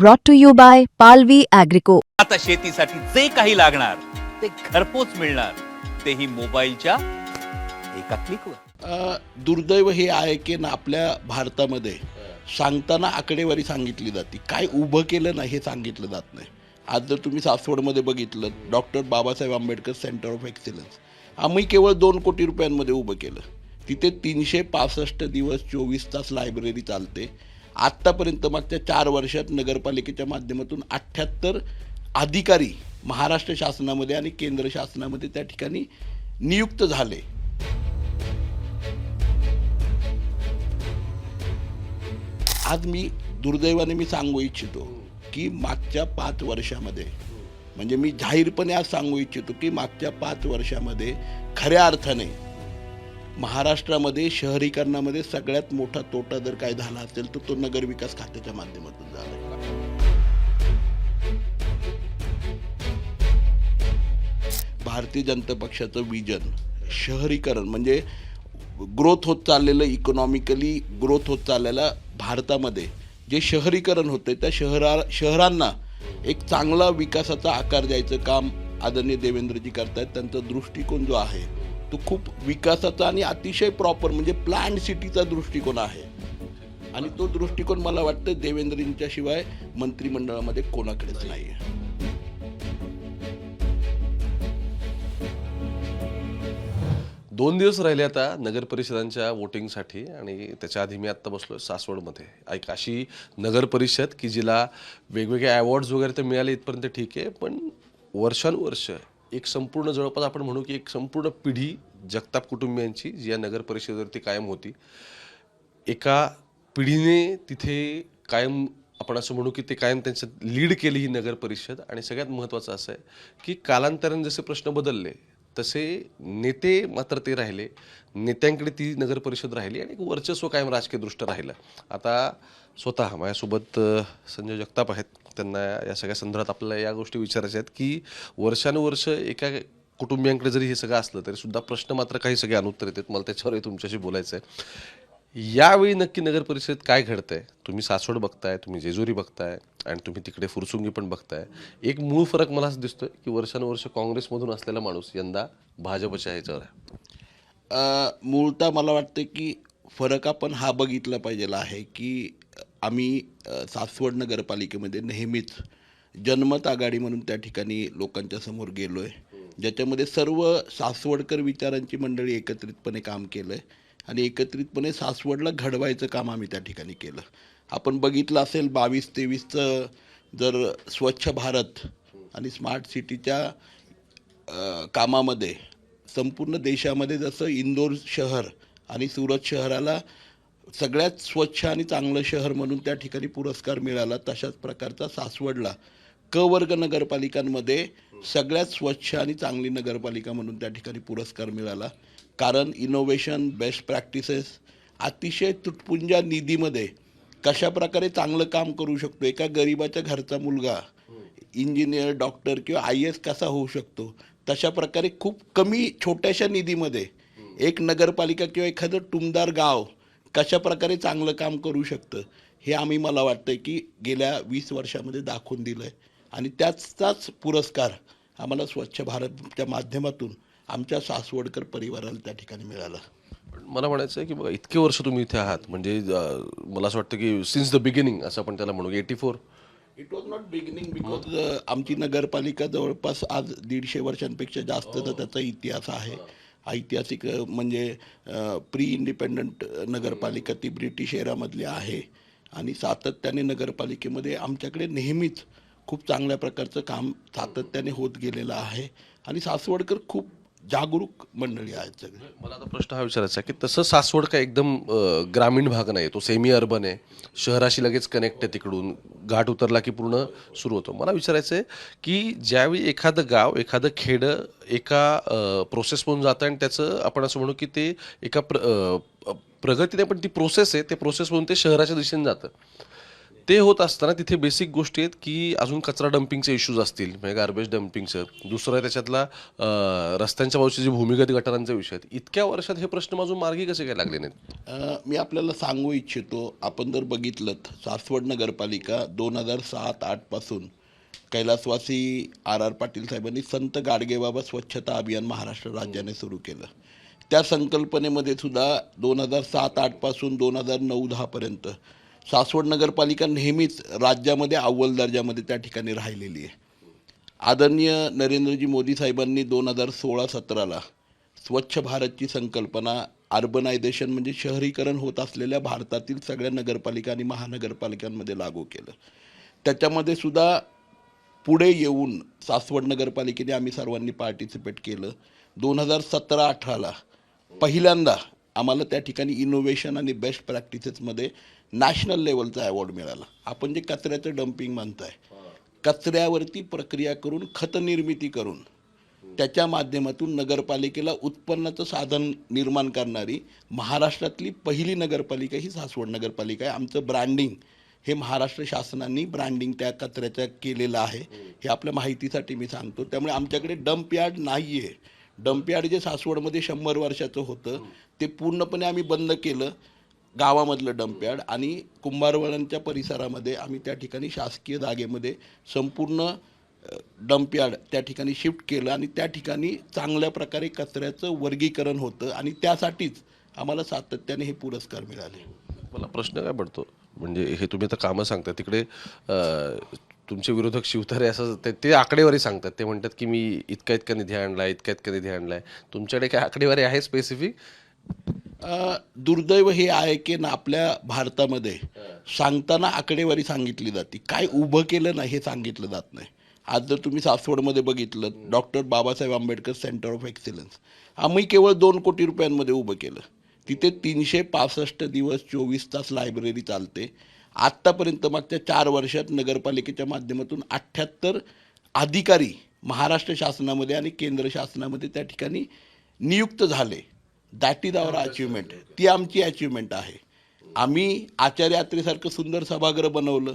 brought to you by Palvi Agrico. आता शेतीसाठी जे काही लागणार ते घरपोच मिळणार. तेही मोबाईलच्या एका क्लिकवर अ, दुर्दैव हे आहे की ना आपल्या भारतामध्ये सांगताना आकडेवारी सांगितली जाते. काय उभं केलं ना हे सांगितलं जात नाही. आज जर तुम्ही सासवडमध्ये बघितलं doctor Babasaheb Ambedkar centre of excellence आम्ही केवळ दोन कोटी रुपयांमध्ये उभं केलं. तिथे तीनशे पासष्ट दिवस चोवीस तास लायब्ररी चालते. आत्तापर्यंत मागच्या चार वर्षात नगरपालिकेच्या माध्यमातून अठ्ठ्याहत्तर अधिकारी महाराष्ट्र शासनामध्ये आणि केंद्र शासनामध्ये त्या ठिकाणी नियुक्त झाले. आज मी दुर्दैवाने मी सांगू इच्छितो की मागच्या पाच वर्षामध्ये म्हणजे मी जाहीरपणे आज सांगू इच्छितो की मागच्या पाच वर्षामध्ये खऱ्या अर्थाने महाराष्ट्रामध्ये शहरीकरणामध्ये सगळ्यात मोठा तोटा जर काय झाला असेल तर तो नगरविकास खात्याच्या माध्यमातून झाला. भारतीय जनता पक्षाचं विजन शहरीकरण म्हणजे ग्रोथ होत चाललेलं इकॉनॉमिकली ग्रोथ होत चाललेला भारतामध्ये जे शहरीकरण होतं त्या शहरा शहरांना एक चांगला विकासाचा आकार द्यायचं काम आदरणीय देवेंद्रजी करतायत. त्यांचा दृष्टिकोन जो आहे तो खूप विकासाचा आणि अतिशय प्रॉपर म्हणजे प्लॅन सिटीचा दृष्टिकोन आहे. आणि तो दृष्टिकोन मला वाटतं देवेंद्रजींच्या शिवाय मंत्रिमंडळामध्ये कोणाकडेच नाही आहे दोन दिवस राहिले आता नगर परिषदांच्या वोटिंगसाठी आणि त्याच्या आधी मी आत्ता बसलो सासवडमध्ये. एक अशी नगर परिषद की जिला वेगवेगळे अवॉर्ड्स वगैरे तर मिळाले इथपर्यंत ठीक आहे पण वर्षानुवर्ष एक संपूर्ण जवळपास आपण म्हणू की एक संपूर्ण पिढी जगताप कुटुंबियांची जी या नगर परिषदेवरती कायम होती. एका पिढीने तिथे कायम आपण असं म्हणू की ते कायम त्यांचं लीड केली ही नगर परिषद आणि सगळ्यात महत्त्वाचं असं आहे की कालांतराने जसे प्रश्न बदलले तसे नेते मात्र ते राहिले नेत्यांकडे ती नगर परिषद राहिली आणि एक वर्चस्व कायम राजकीयदृष्ट्या राहिलं. आता स्वतः माझ्यासोबत संजय जगताप आहेत. त्यांना या सगळ्या संदर्भात आपल्याला या गोष्टी विचारायच्या आहेत की वर्षानुवर्ष एका कुटुंबियांकडे जरी हे सगळं असलं तरी सुद्धा प्रश्न मात्र काही सगळे अनुत्तर येतात. मला त्याच्यावरही तुमच्याशी बोलायचं आहे यावेळी नक्की नगर परिषदेत काय घडतंय? तुम्ही सासवड बघताय तुम्ही जेजुरी बघताय आणि तुम्ही तिकडे फुरसुंगी पण बघताय. एक मूळ फरक मला असं दिसतोय की वर्षानुवर्ष काँग्रेसमधून असलेला माणूस यंदा भाजपच्या ह्याच्यावर आहे. मूळतः मला वाटतं की फरक आपण हा बघितला पाहिजेला आहे की आम्ही सासवड नगरपालिकेमध्ये नेहमीच जनमत आघाडी म्हणून त्या ठिकाणी लोकांच्या समोर गेलो आहे ज्याच्यामध्ये सर्व सासवडकर विचारांची मंडळी एकत्रितपणे काम केलं आहे आणि एकत्रितपणे सासवडला घडवायचं काम आम्ही त्या ठिकाणी केलं. आपण बघितलं असेल बावीस तेवीसचं जर स्वच्छ भारत आणि स्मार्ट सिटीच्या कामामध्ये संपूर्ण देशामध्ये जसं इंदोर शहर आणि सुरत शहराला सगळ्यात स्वच्छ आणि चांगलं शहर म्हणून त्या ठिकाणी पुरस्कार मिळाला तशाच प्रकारचा सासवडला. क वर्ग नगरपालिकांमध्ये सगळ्यात स्वच्छ आणि चांगली नगरपालिका म्हणून त्या ठिकाणी पुरस्कार मिळाला. कारण इनोव्हेशन बेस्ट प्रॅक्टिसेस अतिशय तुटपुंजा निधीमध्ये कशा प्रकारे चांगलं काम करू शकतो एका गरिबाच्या घरचा मुलगा इंजिनियर डॉक्टर किंवा आय एस कसा होऊ शकतो तशा प्रकारे खूप कमी छोट्याशा निधीमध्ये एक नगरपालिका किंवा एखादं टुमदार गाव कशा प्रकारे चांगलं काम करू शकतं हे आम्ही मला वाटतं की गेल्या वीस वर्षामध्ये दाखवून दिलं आहे आणि त्याचाच पुरस्कार आम्हाला स्वच्छ भारतच्या माध्यमातून आमच्या सासवडकर परिवाराला त्या ठिकाणी मिळाला. पण मला म्हणायचं आहे की बघा इतके वर्ष तुम्ही इथे आहात म्हणजे मला असं वाटतं की सिन्स द बिगिनिंग असं आपण त्याला म्हणू eighty four it was not beginning because आमची नगरपालिका जवळपास आज दीडशे वर्षांपेक्षा जास्तचा त्याचा इतिहास आहे. ऐतिहासिक म्हणजे प्री इंडिपेंडंट नगरपालिका ती ब्रिटिश एरामधली आहे. आणि सातत्याने नगरपालिकेमध्ये आमच्याकडे नेहमीच खूप चांगल्या प्रकारचं काम सातत्याने होत गेलेलं आहे. आणि सासवडकर खूप जागरूक मंडळी आहेत सगळे. मला आता प्रश्न हा विचारायचा की तसं सासवड काय एकदम ग्रामीण भाग नाही तो सेमी अर्बन आहे. शहराशी लगेच कनेक्ट आहे तिकडून. घाट उतरला की पूर्ण सुरू होतो. मला विचारायचं आहे की ज्यावेळी एखादं गाव एखादं खेडं एका प्रोसेसमधून जातं आणि त्याचं आपण असं म्हणू की ते एका प्र प्रगतीने पण ती प्रोसेस आहे ते प्रोसेसमधून ते शहराच्या दिशेने जातं. ते होत असताना तिथे बेसिक गोष्टी आहेत की अजून कचरा डम्पिंगचे इश्यूज असतील. म्हणजे गार्बेज डम्पिंगचं दुसरं आहे त्याच्यातला रस्त्यांच्या बाजूचे जे भूमिगत गटारांचे विषय आहेत. इतक्या वर्षात हे प्रश्न अजून मार्गी कसे काय लागले नाहीत? मी आपल्याला सांगू इच्छितो आपण जर बघितलं सासवड नगरपालिका दोन हजार सात आठपासून कैलासवासी आर आर पाटील साहेबांनी संत गाडगेबाबा स्वच्छता अभियान महाराष्ट्र राज्याने सुरू केलं. त्या संकल्पनेमध्ये सुद्धा दोन हजार सात आठपासून दोन हजार नऊ दहापर्यंत सासवड नगरपालिका नेहमीच राज्यामध्ये अव्वल दर्जामध्ये त्या ठिकाणी राहिलेली आहे. आदरणीय नरेंद्रजी मोदी साहेबांनी दोन हजार सोळा सतराला स्वच्छ भारतची संकल्पना अर्बनायझेशन म्हणजे शहरीकरण होत असलेल्या भारतातील सगळ्या नगरपालिका आणि महानगरपालिकांमध्ये लागू केलं. त्याच्यामध्ये सुद्धा पुढे येऊन सासवड नगरपालिकेने आम्ही सर्वांनी पार्टिसिपेट केलं. दोन हजार सतरा अठराला पहिल्यांदा आम्हाला त्या ठिकाणी इनोव्हेशन आणि बेस्ट प्रॅक्टिसेसमध्ये नॅशनल लेवलचा अवॉर्ड मिळाला. आपण जे कचऱ्याचं डम्पिंग म्हणताय कचऱ्यावरती प्रक्रिया करून खत निर्मिती करून त्याच्या माध्यमातून नगरपालिकेला उत्पन्नाचं साधन निर्माण करणारी महाराष्ट्रातली पहिली नगरपालिका ही सासवड नगरपालिका आहे. आमचं ब्रँडिंग हे महाराष्ट्र शासनाने ब्रँडिंग त्या कचऱ्याच्या केलेलं आहे. हे आपल्या माहितीसाठी मी सांगतो. त्यामुळे आमच्याकडे डम्प यार्ड नाही आहे डम्प यार्ड जे सासवडमध्ये शंभर वर्षाचं होतं ते पूर्णपणे आम्ही बंद केलं. गावामधलं डंपयार्ड आणि कुंभारवळणच्या परिसरामध्ये आम्ही त्या ठिकाणी शासकीय जागेमध्ये संपूर्ण डंपयार्ड त्या ठिकाणी शिफ्ट केलं आणि त्या ठिकाणी चांगल्या प्रकारे कचऱ्याचं वर्गीकरण होतं आणि त्यासाठीच आम्हाला सातत्याने हे पुरस्कार मिळाले. मला प्रश्न काय पडतो? म्हणजे हे तुम्ही आता कामं सांगता तिकडे तुमचे विरोधक शिवतारे असं ते ते आकडेवारी सांगतात. ते म्हणतात की मी इतका इतका निधी आणला इतका इतका निधी आणलाय. तुमच्याकडे काय आकडेवारी आहे स्पेसिफिक दुर्दैव हे आहे की ना आपल्या भारतामध्ये सांगताना आकडेवारी सांगितली जाते. काय उभं केलं नाही हे सांगितलं जात नाही. आज जर तुम्ही सासवडमध्ये बघितलं doctor Babasaheb Ambedkar centre of excellence आम्ही केवळ दोन कोटी रुपयांमध्ये उभं केलं. तिथे तीनशे पासष्ट दिवस चोवीस तास लायब्ररी चालते. आत्तापर्यंत मागच्या चार वर्षात नगरपालिकेच्या माध्यमातून अठ्ठ्याहत्तर अधिकारी महाराष्ट्र शासनामध्ये आणि केंद्र शासनामध्ये त्या ठिकाणी नियुक्त झाले. दॅट इज आवर अचिव्हमेंट ती आमची अचिव्हमेंट आहे. आम्ही आचार्य यात्रेसारखं सुंदर सभागृह बनवलं.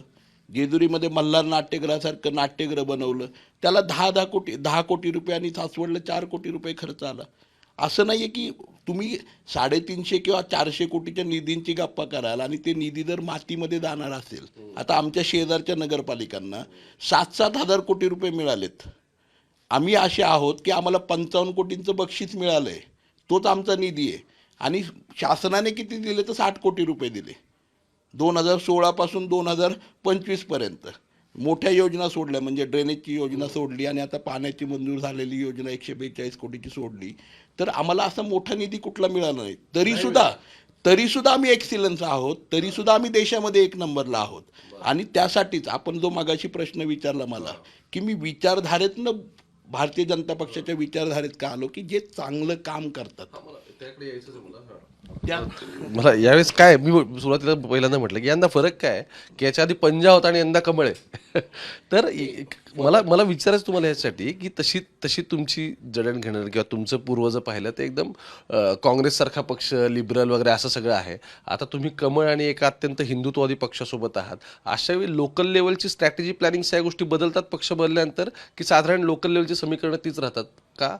जेजुरीमध्ये मल्हार नाट्यगृहासारखं नाट्यगृह बनवलं. त्याला दहा दहा कोटी दहा कोटी रुपये आणि सासवडला चार कोटी रुपये खर्च आला. असं नाही आहे की तुम्ही साडेतीनशे किंवा चारशे कोटीच्या निधींची गप्पा कराल आणि ते निधी जर मातीमध्ये जाणार असेल. आता आमच्या शेजारच्या नगरपालिकांना सात सात हजार कोटी रुपये मिळालेत. आम्ही असे आहोत की आम्हाला पंचावन्न कोटींचं बक्षीस मिळालं आहे तोच आमचा निधी आहे. आणि शासनाने किती दिले तर साठ कोटी रुपये दिले. दोन हजार सोळापासून दोन हजार पंचवीसपर्यंत मोठ्या योजना सोडल्या म्हणजे ड्रेनेजची योजना सोडली आणि आता पाण्याची मंजूर झालेली योजना एकशे बेचाळीस कोटीची सोडली. तर आम्हाला असा मोठा निधी कुठला मिळाला नाही. तरीसुद्धा तरीसुद्धा आम्ही एक्सिलन्स आहोत तरीसुद्धा आम्ही देशामध्ये एक नंबरला आहोत. आणि त्यासाठीच आपण जो मागाशी प्रश्न विचारला मला की मी विचारधारेतनं भारतीय जनता पक्षाच्या विचारधारेत का आलो की जे चांगलं काम करतात? त्या मला यावेळेस काय मी सुरुवातीला पहिल्यांदा म्हटलं की यंदा फरक काय? की याच्या आधी पंजा होता आणि यंदा कमळ आहे. तर मला मला विचारायचं तुम्हाला यासाठी की तशी तशी तुमची जडणघडण किंवा तुमचं पूर्वज पाहिलं तर एकदम काँग्रेससारखा पक्ष लिबरल वगैरे असं सगळं आहे. आता तुम्ही कमळ आणि एका अत्यंत हिंदुत्ववादी पक्षासोबत आहात. अशा वेळी लोकल लेवलची स्ट्रॅटेजी प्लॅनिंग सगळ्या गोष्टी बदलतात पक्ष बदलल्यानंतर की साधारण लोकल लेवलची समीकरणं तीच राहतात का?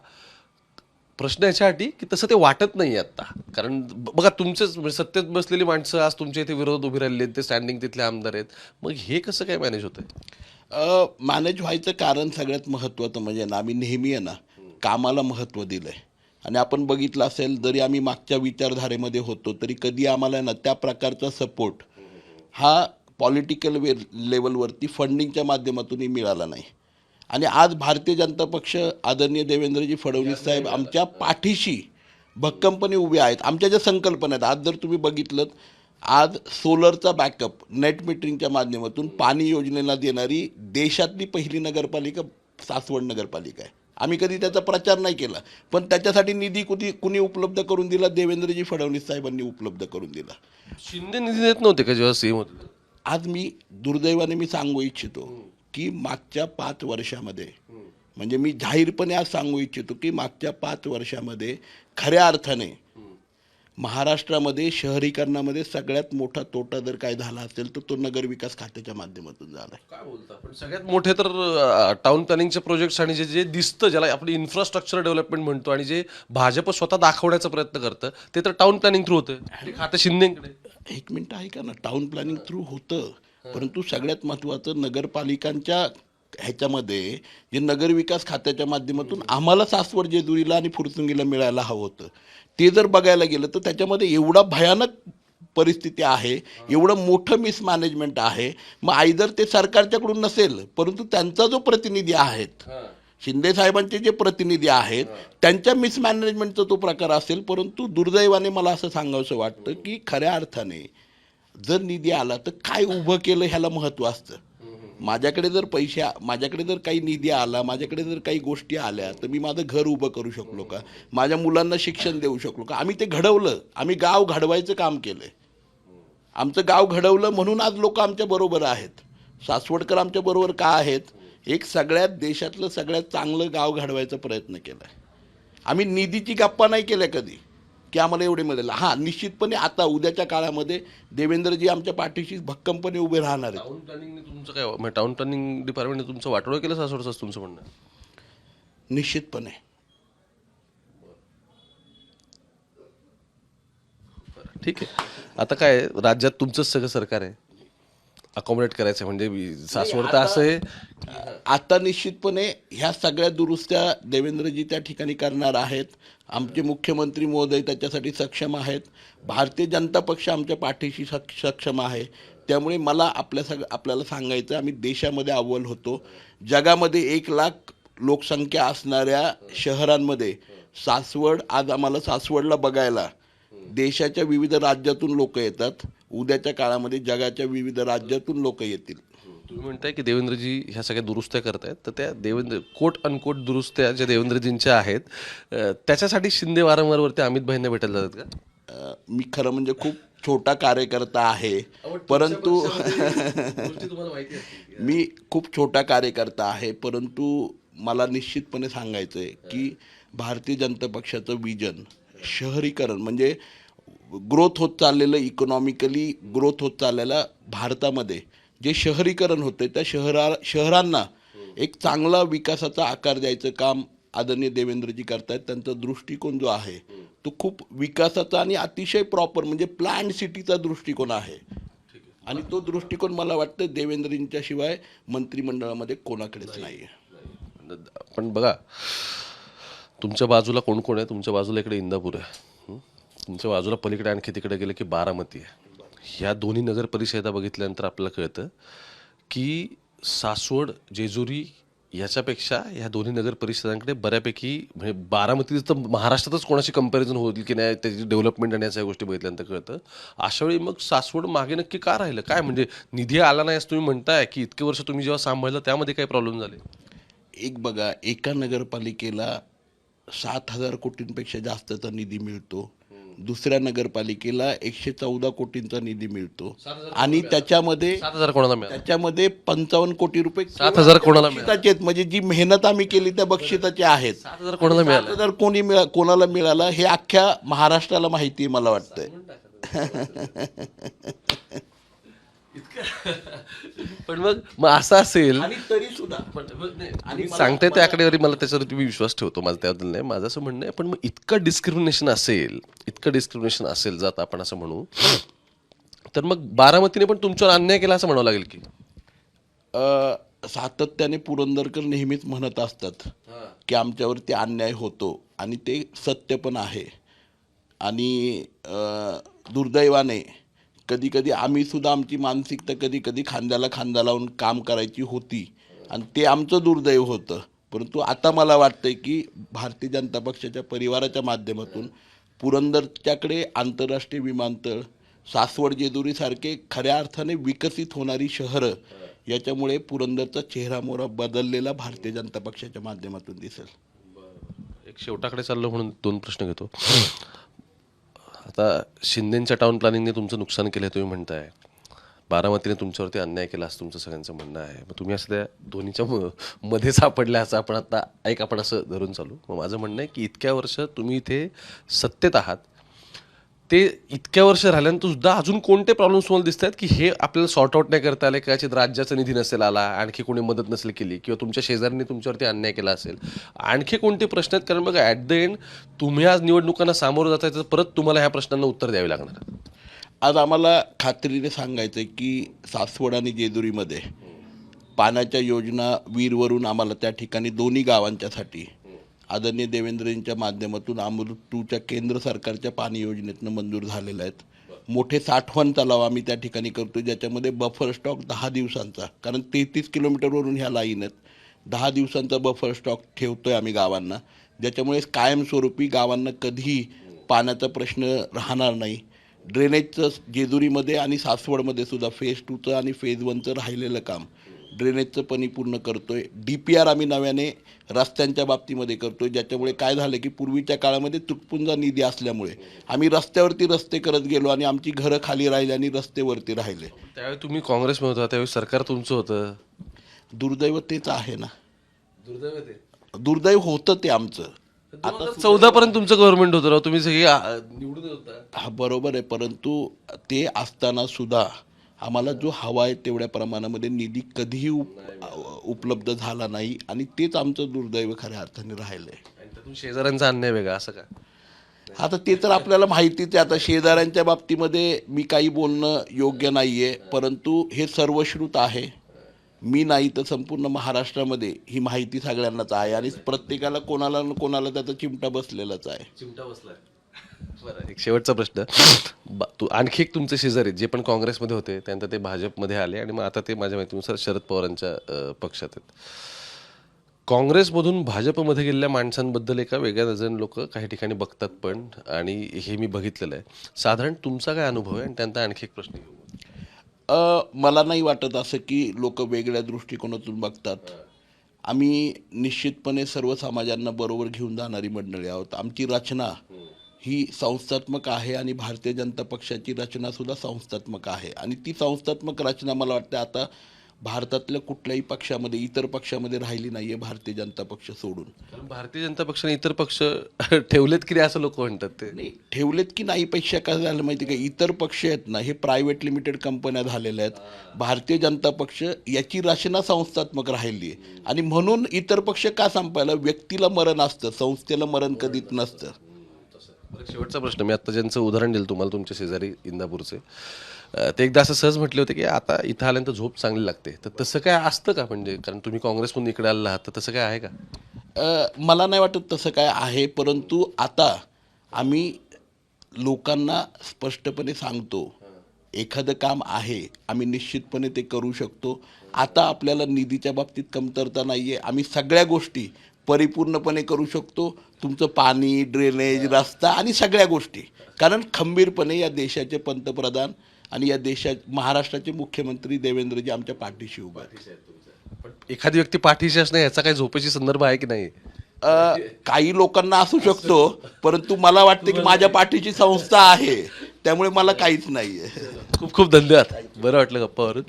प्रश्न याच्यासाठी की तसं ते वाटत नाही आता कारण बघा तुमचेच म्हणजे सत्तेत बसलेली माणसं आज तुमच्या इथे विरोधात उभी राहिली आहेत ते स्टँडिंग तिथले आमदार आहेत. मग हे कसं काय मॅनेज होतं मॅनेज व्हायचं कारण सगळ्यात महत्त्वाचं म्हणजे ना आम्ही नेहमी आहे ना कामाला महत्त्व दिलं आहे आणि आपण बघितलं असेल जरी आम्ही मागच्या विचारधारेमध्ये होतो तरी कधी आम्हाला ना त्या प्रकारचा सपोर्ट हा पॉलिटिकल वे लेवलवरती फंडिंगच्या माध्यमातूनही मिळाला नाही. आणि आज भारतीय जनता पक्ष आदरणीय देवेंद्रजी फडणवीस साहेब आमच्या पाठीशी भक्कमपणे उभे आहेत. आमच्या ज्या संकल्पना आहेत आज जर तुम्ही बघितलं आज सोलरचा बॅकअप नेट मीटरिंगच्या माध्यमातून पाणी योजनेला देणारी देशातली पहिली नगरपालिका सासवड नगरपालिका आहे. आम्ही कधी त्याचा प्रचार नाही केला पण त्याच्यासाठी निधी कुठे कुणी उपलब्ध करून दिला? देवेंद्रजी फडणवीस साहेबांनी उपलब्ध करून दिला. शिंदे निधी देत नव्हते का जेव्हा होते? आज मी दुर्दैवाने मी सांगू इच्छितो की मागच्या पाच वर्षामध्ये. म्हणजे मी जाहीरपणे आज सांगू इच्छितो की मागच्या पाच वर्षामध्ये खऱ्या अर्थाने महाराष्ट्रामध्ये शहरीकरणामध्ये सगळ्यात मोठा तोटा जर काय झाला असेल तर तो नगरविकास खात्याच्या माध्यमातून झाला आहे. काय बोलता पण सगळ्यात मोठे तर टाउन प्लॅनिंगचे प्रोजेक्ट्स आणि जे जे दिसतं ज्याला आपण इन्फ्रास्ट्रक्चर डेव्हलपमेंट म्हणतो आणि जे भाजप स्वतः दाखवण्याचा प्रयत्न करतं ते तर टाउन प्लॅनिंग थ्रू होतं. खातं शिंदेकडे. एक मिनटं ऐका ना. टाउन प्लॅनिंग थ्रू होतं. परंतु सगळ्यात महत्त्वाचं नगरपालिकांच्या ह्याच्यामध्ये जे नगरविकास खात्याच्या माध्यमातून आम्हाला सासवड जेजुरीला आणि फुरसुंगीला मिळायला हवं होतं. ते जर बघायला गेलं तर त्याच्यामध्ये एवढा भयानक परिस्थिती आहे एवढं मोठं मिसमॅनेजमेंट आहे. मग आयदर ते सरकारच्याकडून नसेल परंतु त्यांचा जो प्रतिनिधी आहेत शिंदे साहेबांचे जे प्रतिनिधी आहेत त्यांच्या मिसमॅनेजमेंटचा तो प्रकार असेल परंतु दुर्दैवाने मला असं सांगावंसं वाटतं की खऱ्या अर्थाने जर निधी आला तर काय उभं केलं ह्याला महत्त्व असतं? माझ्याकडे जर पैसे माझ्याकडे जर काही निधी आला माझ्याकडे जर काही गोष्टी आल्या तर मी माझं घर उभं करू शकलो का? माझ्या मुलांना शिक्षण देऊ शकलो का? आम्ही ते घडवलं. आम्ही गाव घडवायचं काम केलं आमचं गाव घडवलं म्हणून आज लोक आमच्या बरोबर आहेत. सासवडकर आमच्या बरोबर का आहेत? एक सगळ्यात देशातलं सगळ्यात चांगलं गाव घडवायचा प्रयत्न केला आहे आम्ही निधीची गप्पा नाही केल्या कधी. की आम्हाला एवढे मिळेल. हां निश्चितपणे आता उद्याच्या काळामध्ये देवेंद्रजी आमच्या पाठीशी भक्कमपणे उभे राहणार आहेत. टाउन प्लॅनिंगने तुमचं काय म्हणजे टाउन प्लॅनिंग डिपार्टमेंटने तुमचं वाटोळं केलं सासवडचं तुमचं म्हणणं? आहे? निश्चितपणे ठीक आहे. आता काय आहे, राज्यात तुमचंच सगळं सरकार आहे. अकॉमोडेट करायचं म्हणजे सासवड तर असं आहे. आता निश्चितपणे ह्या सगळ्या दुरुस्त्या देवेंद्रजी त्या ठिकाणी करणार आहेत. आमचे मुख्यमंत्री महोदय त्याच्यासाठी सक्षम आहेत. भारतीय जनता पक्ष आमच्या पाठीशी सक्ष सक्षम आहे. त्यामुळे मला आपल्या सग आपल्याला सांगायचं आम्ही देशामध्ये अव्वल होतो. जगामध्ये एक लाख लोकसंख्या असणाऱ्या शहरांमध्ये सासवड आज आम्हाला सासवडला बघायला. देशाच्या विविध राज्यातून लोक येतात. उद्याच्या काळामध्ये जगाच्या विविध राज्यातून लोक येतील. तुम्ही म्हणताय की देवेंद्रजी ह्या सगळ्या दुरुस्त्या करतायत तर त्या देवेंद्र कोट अनकोट दुरुस्त्या ज्या देवेंद्रजींच्या आहेत अं, त्याच्यासाठी शिंदे वारंवार वरती अमित भाईंना भेटायला जातात का? अ, मी खरं म्हणजे खूप छोटा कार्यकर्ता आहे परंतु मी खूप छोटा कार्यकर्ता आहे परंतु मला निश्चितपणे सांगायचं आहे की भारतीय जनता पक्षाचं विजन शहरीकरण म्हणजे ग्रोथ होत चाललेलं इकॉनॉमिकली ग्रोथ होत चाललेलं भारतामध्ये जे शहरीकरण होतं त्या शहरा शहरांना एक चांगला विकासाचा आकार द्यायचं काम आदरणीय देवेंद्रजी करतायत. त्यांचा दृष्टिकोन जो आहे तो खूप विकासाचा आणि अतिशय प्रॉपर म्हणजे प्लॅन सिटीचा दृष्टिकोन आहे. आणि तो दृष्टिकोन मला वाटतं देवेंद्रजींच्या शिवाय मंत्रिमंडळामध्ये कोणाकडेच नाही. आहे पण बघा तुमच्या बाजूला कोण कोण आहे? तुमच्या बाजूला इकडे इंदापूर आहे? तुमच्या बाजूला पलीकडे आणखी तिकडे गेलं की बारामती आहे. ह्या दोन्ही नगर परिषदा बघितल्यानंतर आपल्याला कळतं की सासवड जेजुरी याच्यापेक्षा ह्या दोन्ही नगर परिषदांकडे बऱ्यापैकी म्हणजे बारामतीत तर महाराष्ट्रातच कोणाशी कंपॅरिझन होईल की नाही त्याची डेव्हलपमेंट आणि या सगळ्या गोष्टी बघितल्यानंतर कळतं. अशा वेळी मग सासवड मागे नक्की का राहिलं? काय म्हणजे निधी आला नाही असं तुम्ही म्हणताय की इतके वर्ष तुम्ही जेव्हा सांभाळलं त्यामध्ये काही प्रॉब्लेम झाले? एक बघा एका नगरपालिकेला सात हजार कोटींपेक्षा जास्तचा निधी मिळतो. दुसऱ्या नगरपालिकेला एकशे चौदा कोटींचा निधी मिळतो. आणि त्याच्यामध्ये सात हजार कोणाला मिळाला? त्याच्यामध्ये पंचावन्न कोटी रुपये सात हजार कोणाला मिळाले? बक्षिसाचे आहेत. म्हणजे जी मेहनत आम्ही केली त्या बक्षिसाचे आहेत. सात हजार कोणाला मिळालं? कोणी मिळा कोणाला मिळालं हे अख्ख्या महाराष्ट्राला माहिती आहे मला वाटतंय. पण मग मग असं असेल आणि तरी सुद्धा. आणि सांगताय त्या आकडेवारी मला त्याच्यावर तुम्ही विश्वास ठेवतो माझं त्याबद्दल नाही माझं असं म्हणणं आहे पण मग इतकं डिस्क्रिमिनेशन असेल इतकं डिस्क्रिमिनेशन असेल जात आपण असं म्हणू तर मग बारामतीने पण तुमच्यावर अन्याय केला असं म्हणावं लागेल की? अ, सातत्याने पुरंदरकर नेहमीच म्हणत असतात की आमच्यावरती अन्याय होतो आणि ते सत्य पण आहे. आणि अ, दुर्दैवाने कधी कधी आम्ही सुद्धा आमची मानसिकता कधी कधी खांद्याला खांदा लावून काम करायची होती. आणि ते आमचं दुर्दैव होतं. परंतु आता मला वाटतंय की भारतीय जनता पक्षाच्या परिवाराच्या माध्यमातून पुरंदरच्याकडे आंतरराष्ट्रीय विमानतळ सासवड जेजुरीसारखे खऱ्या अर्थाने विकसित होणारी शहरं याच्यामुळे पुरंदरचा चेहरा मोहरा बदललेला भारतीय जनता पक्षाच्या माध्यमातून दिसेल. एक शेवटाकडे चाललो म्हणून दोन प्रश्न घेतो. आता शिंदेंच्या टाउन प्लॅनिंगने तुमचं नुकसान केलं तुम्ही म्हणताय. बारामतीने तुमच्यावरती अन्याय केला असं तुमचं सगळ्यांचं म्हणणं आहे. मग तुम्ही असं त्या दोन्हीच्या म- मध्ये सापडल्या असं आपण आता ऐक आपण असं धरून चालू. मग माझं म्हणणं आहे की इतक्या वर्ष तुम्ही इथे सत्तेत आहात. ते इतक्या वर्ष राहिल्यानंतर सुद्धा अजून कोणते प्रॉब्लेम्स तुम्हाला दिसत आहेत की हे आपल्याला सॉर्ट आउट नाही करता आले कदाचित राज्याचा निधी नसेल आला आणखी कोणी मदत नसेल केली किंवा तुमच्या शेजाऱ्यांनी तुमच्यावरती अन्याय केला असेल आणखी कोणते प्रश्न आहेत? कारण बघा ॲट द एंड तुम्ही आज निवडणुकांना सामोरं जाताय तर परत तुम्हाला ह्या प्रश्नांना उत्तर द्यावे लागणार. आज आम्हाला खात्रीने सांगायचं आहे की सासवड आणि जेजुरीमध्ये पाण्याच्या योजना वीरवरून आम्हाला त्या ठिकाणी दोन्ही गावांच्यासाठी आदरणीय देवेंद्रजींच्या माध्यमातून अमृत टूच्या केंद्र सरकारच्या पाणी योजनेतनं मंजूर झालेल्या आहेत. मोठे साठवण तलाव आम्ही त्या ठिकाणी करतो ज्याच्यामध्ये बफर स्टॉक दहा दिवसांचा कारण तेहतीस किलोमीटरवरून ह्या लाईन आहेत. दहा दिवसांचा बफर स्टॉक ठेवतो आहे आम्ही गावांना. ज्याच्यामुळे कायमस्वरूपी गावांना कधीही पाण्याचा प्रश्न राहणार नाही. ड्रेनेजचं जेजुरीमध्ये आणि सासवडमध्ये सुद्धा फेज टूचं आणि फेज वनचं राहिलेलं काम. ड्रेनेजचं पाणी पूर्ण करतोय. डी पी आर आम्ही नव्याने रस्त्यांच्या बाबतीमध्ये करतोय ज्याच्यामुळे काय झालं की पूर्वीच्या काळामध्ये तुटपुंजा निधी असल्यामुळे आम्ही रस्त्यावरती रस्ते करत गेलो आणि आमची घरं खाली राहिली आणि रस्ते वरती राहिले. त्यावेळी तुम्ही काँग्रेसमध्ये होता त्यावेळी सरकार तुमचं होतं. दुर्दैव तेच आहे ना. दुर्दैव ते. दुर्दैव होतं ते आमचं. चौदा पर्यंत तुमचं गव्हर्नमेंट होतं राव तुम्ही सगळी आ, निवडून होता. हा बरोबर आहे परंतु ते असताना सुद्धा आम्हाला जो हवा आहे तेवढ्या प्रमाणामध्ये निधी कधीही उप उपलब्ध झाला नाही आणि तेच आमचं दुर्दैव खऱ्या अर्थाने राहिलं आहे त्यातून शेजाऱ्यांचा अन्याय वेगळा असं का? आता ते तर आपल्याला माहितीच आहे. आता शेजाऱ्यांच्या बाबतीमध्ये मी काही बोलणं योग्य नाही आहे परंतु हे सर्वश्रुत आहे. मी नाही तर संपूर्ण महाराष्ट्रामध्ये ही माहिती सगळ्यांनाच आहे आणि प्रत्येकाला कोणाला न कोणाला त्याचा चिमटा बसलेलाच आहे. चिमटा बसलाय. बरं एक शेवटचा प्रश्न. बा- तू आणखी एक तुमचे शेजारी जे पण काँग्रेसमध्ये होते त्यानंतर ते भाजपमध्ये आले आणि मग आता ते माझ्या माहितीनुसार शरद पवारांच्या अं, पक्षात आहेत. काँग्रेसमधून भाजपमध्ये गेलेल्या माणसांबद्दल एका वेगळ्या नजरेने लोक काही ठिकाणी बघतात पण आणि हे मी बघितलेलं आहे. साधारण तुमचा काय अनुभव आहे? आणि त्यानंतर आणखी एक प्रश्न घेऊ. अ, मला नाही वाटत असं की लोक वेगळ्या दृष्टिकोनातून बघतात. आम्ही निश्चितपणे सर्व समाजांना बरोबर घेऊन जाणारी मंडळी आहोत. आमची रचना ही संस्थात्मक आहे आणि भारतीय जनता पक्षाची रचना सुद्धा संस्थात्मक आहे. आणि ती संस्थात्मक रचना मला वाटतं आता भारतातल्या कुठल्याही पक्षामध्ये इतर पक्षामध्ये राहिली नाही आहे भारतीय जनता पक्ष सोडून. भारतीय जनता पक्षाने इतर पक्ष ठेवलेत की नाही असं लोक म्हणतात ते? नाही ठेवलेत की नाही पेक्षा काय झालं माहिती का? इतर पक्ष आहेत ना हे प्रायव्हेट लिमिटेड कंपन्या झालेल्या आहेत. भारतीय जनता पक्ष याची रचना संस्थात्मक राहिली आहे. आणि म्हणून इतर पक्ष का संपायला? व्यक्तीला मरण असतं संस्थेला मरण कधीच नसतं. शेवटचा प्रश्न मी आता ज्यांचं उदाहरण दिलं तुम्हाला तुमच्या शेजारी इंदापूरचे ते एकदा असं सहज म्हटले होते की आता इथं आल्यानंतर झोप चांगली लागते. तर तसं काय असतं का? म्हणजे कारण तुम्ही काँग्रेसमधून इकडे आला आहात तर तसं काय आहे का? मला नाही वाटत तसं काय आहे परंतु आता आम्ही लोकांना स्पष्टपणे सांगतो एखादं काम आहे आम्ही निश्चितपणे ते करू शकतो. आता आपल्याला निधीच्या बाबतीत कमतरता नाही आहे आम्ही सगळ्या गोष्टी परिपूर्णपणे करू शकतो. तुमचं पाणी ड्रेनेज रस्ता आणि सगळ्या गोष्टी. कारण खंबीरपणे या देशाचे पंतप्रधान आणि या देशात महाराष्ट्राचे मुख्यमंत्री देवेंद्रजी आमच्या पाठीशी उभे आहेत. पण एखादी व्यक्ती पाठीशी असणं याचा काही झोपेची संदर्भ आहे की नाही? अ, काही लोकांना असू शकतो परंतु मला वाटते की माझ्या पाठीची संस्था आहे. त्यामुळे मला काहीच नाही आहे खूप खूप धन्यवाद. बरं वाटलं गप्पावरून.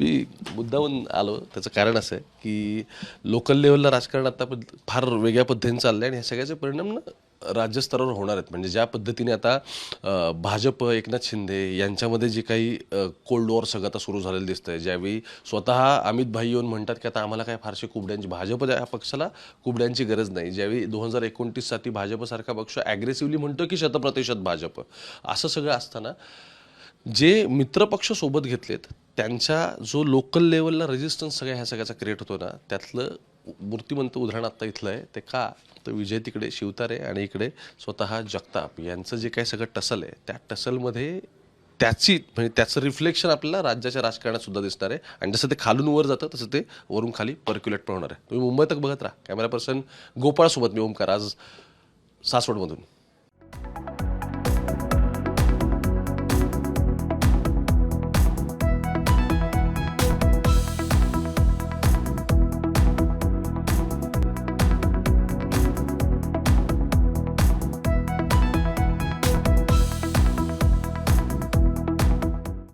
मी मुद्दाहून आलो. त्याचं कारण असं आहे की लोकल लेवलला राजकारण आता पण फार वेगळ्या पद्धतीने चाललं आहे आणि ह्या सगळ्याचे परिणाम ना राज्यस्तरावर होणार आहेत. म्हणजे ज्या पद्धतीने आता भाजप एकनाथ शिंदे यांच्यामध्ये जे काही कोल्ड वॉर सगळं आता सुरू झालेलं दिसतंय. ज्यावेळी स्वतः अमित भाई येऊन म्हणतात की आता आम्हाला काय फारशी कुबड्यांची भाजप या पक्षाला कुबड्यांची गरज नाही. ज्यावेळी दोन हजार एकोणतीससाठी भाजपसारखा पक्ष ॲग्रेसिव्हली म्हणतो की शतप्रतिशत भाजप. असं सगळं असताना जे मित्रपक्ष सोबत घेतलेत त्यांच्या जो लोकल लेवलला रेजिस्टन्स सगळ्या ह्या सगळ्याचा क्रिएट होतो ना त्यातलं मूर्तिमंत उदाहरण आत्ता इथलं आहे. ते का? तर विजय तिकडे शिवतारे आणि इकडे स्वतः जगताप. यांचं जे काही सगळं टसल आहे त्या टसलमध्ये त्याची म्हणजे त्याचं रिफ्लेक्शन आपल्याला राज्याच्या राजकारणात सुद्धा दिसणार आहे. आणि जसं ते खालून वर जातं तसं ते वरून खाली पर्क्युलेट पण होणार आहे. तुम्ही मुंबईत बघत राहा. कॅमेरा पर्सन गोपाळसोबत मी ओमकार आज सासवडमधून.